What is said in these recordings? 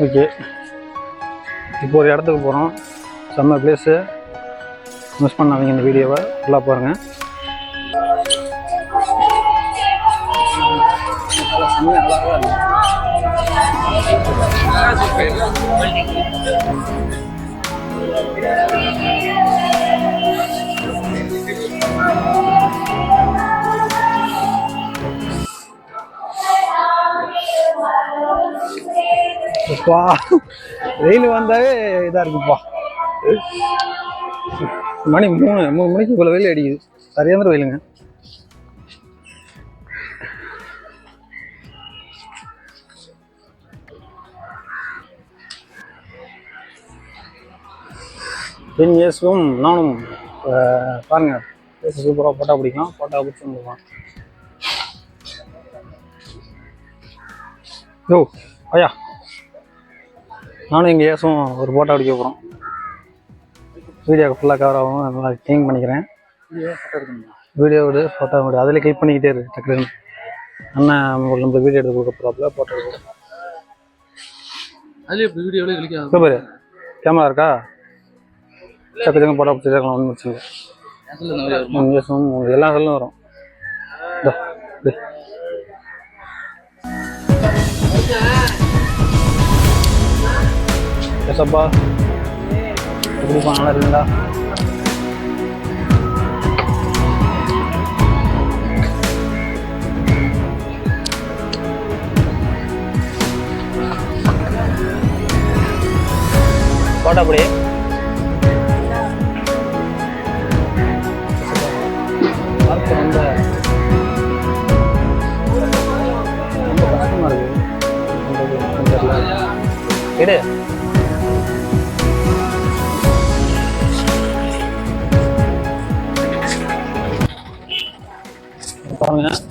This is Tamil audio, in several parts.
ஓகே இப்போ ஒரு இடத்துக்கு போகிறோம் செம்ம பிளேஸு மிஸ் பண்ணாதீங்க இந்த வீடியோவை ஃபுல்லாக பாருங்கள் அப்பா வெயில் வந்தாவே இதாக இருக்குப்பா. மணி மூணு மூணு மணிக்கு இவ்வளோ வெயில் அடிக்குது. சரியான வெயிலுங்க. டென் இயர்ஸ்க்கும் நானும் பாருங்க பேச சூப்பராக ஃபோட்டோ பிடிக்கலாம். ஃபோட்டோ பிடிச்சி வந்துருவான். யோ ஐயா. நானும் எங்கள் ஏசும் ஒரு ஃபோட்டோ அடிக்க போகிறோம் வீடியோ ஃபுல்லாக கவர் ஆகும். நல்லா க்ளீன் பண்ணிக்கிறேன். வீடியோ விடு ஃபோட்டோ விடு அதில் கிளிக் பண்ணிக்கிட்டே இருக்கு டக்குனு. அண்ணன் உங்களுக்கு நம்ம வீடியோ எடுத்து கொடுக்க போகிறாப்புல ஃபோட்டோ எடுக்க அதுலயே இப்ப வீடியோல கிளிக்காது இப்போ பாரு கேமரா இருக்கா? டக்கு டக்கு ஃபோட்டோ பிடிச்சி இருக்கலாம் ஒன்றும் பிரச்சனை இல்லை. அதுல நிறைய வரும். மூணு ஏசும் மூணு எல்லா சொல்லும் வரும். ரொம்ப கஷ்டமா இருக்கு பண்றது என்னன்னு தெரியல. எடு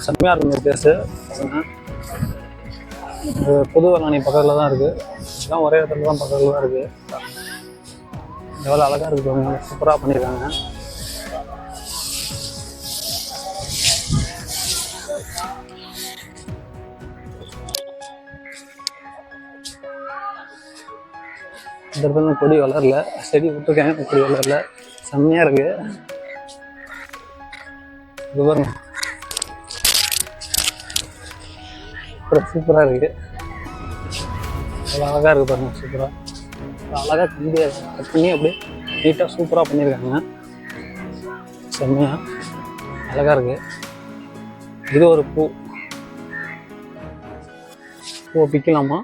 செம்மையாக இருக்கும் இந்த பிளேஸு இது புது வளானி பக்கத்தில் தான் இருக்குது எல்லாம் ஒரே இடத்துல தான் பக்கத்தில் தான் இருக்குது எவ்வளோ அழகாக இருக்குது அவங்க சூப்பராக பண்ணியிருக்காங்க இந்த இடத்துல கொடி வளரல. செடி விட்டுருக்கேன் கொடி வளரல. செம்மையாக இருக்கு. இது பாருங்க. அப்புறம் சூப்பராக இருக்கு. அழகாக இருக்குது இருக்கு பாருங்க அழகாக அழகா கம்பியா கட் பண்ணி அப்படியே நீட்டாக சூப்பராக பண்ணியிருக்காங்க செம்மையா. அழகாக இருக்கு. இது ஒரு பூ. பூ பிக்கலாமா?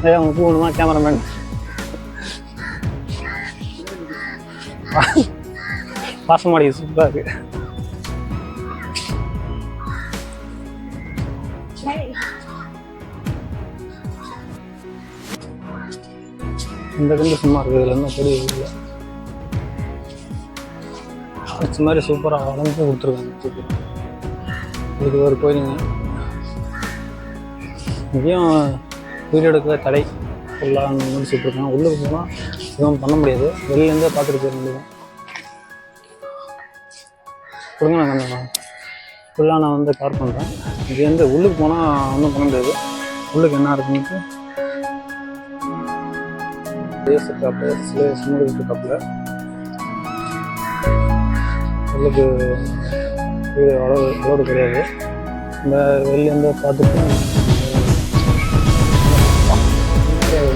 அதே அவங்க பூ வேணுமா கேமராமேன் பாசமாடி சூப்பராக இருக்குது இந்த கண்டு சும்மா இருக்கு இதுல என்ன இல்லை. அடிச்ச மாதிரி சூப்பராக வளர்ந்து கொடுத்துருக்காங்க இது இதுக்கு ஒரு கோயிலுங்க இங்கேயும் வீடியோ தடை ஃபுல்லாக முடிச்சுட்டு இருக்காங்க. உள்ளுக்கு போனால் எதுவும் பண்ண முடியாது. வெளிலேருந்தே பார்த்துட்டு போயிட முடியும் கொடுங்க நான் ஃபுல்லாக நான் வந்து கார் பண்ணுறேன் இங்கேருந்து உள்ளுக்கு போனால் ஒன்றும் பண்ண முடியாது. உள்ளுக்கு என்ன இருக்குன்ட்டு பேஸ் இருக்காப்புல சில சின்னது இருக்காப்புல உள்ளுக்கு வீடு அளவு அளவு கிடையாது. இந்த வெளிலேருந்து பார்த்துட்டு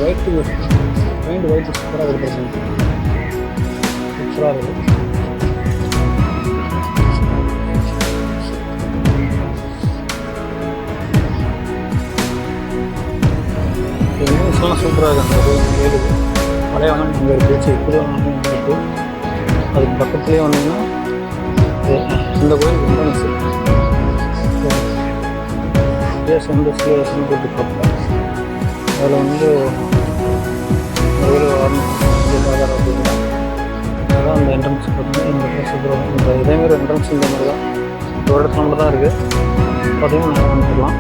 ஒயிட்டு பெயிண்ட் ஒயிட் சூப்பராக கொடுத்துருக்காங்க. சூப்பராக இருக்குது எல்லாம் சூப்பராக இருக்கு அந்த கோயில் மலையாளம் அங்கே இருக்குது. சரி திருவண்ணாமலை அங்கே இருக்குது. அதுக்கு பக்கத்துலேயே வந்தீங்கன்னா இந்த கோயில் என்ட்ரன்ஸு பிளேஸ் வந்து சிலேசன் போட்டுருக்காப்புல அதில் வந்து ஒரு வரணும். அப்படின்னா அதான் அந்த என்ட்ரன்ஸ் பார்த்தீங்கன்னா இந்த பிளேஸ் சூப்பராக இந்த இதேமாரி என்ட்ரன்ஸ் இந்த மாதிரி தான். ஒரு இடத்துல மட்டும் தான் இருக்குது பார்த்தீங்கன்னா நம்ம வந்துடலாம்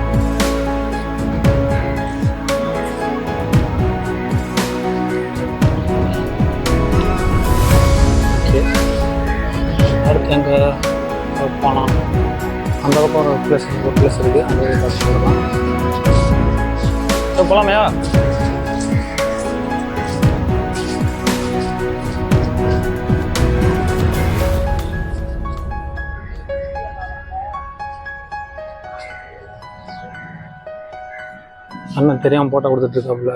ப்ளஸ் ஃபோர் ப்ளஸ் இருக்குது அந்த பார்த்து போடலாம் ஸோ போகலாமையா அண்ணன் தெரியாமல் போட்டோ கொடுத்துட்ருக்காப்புல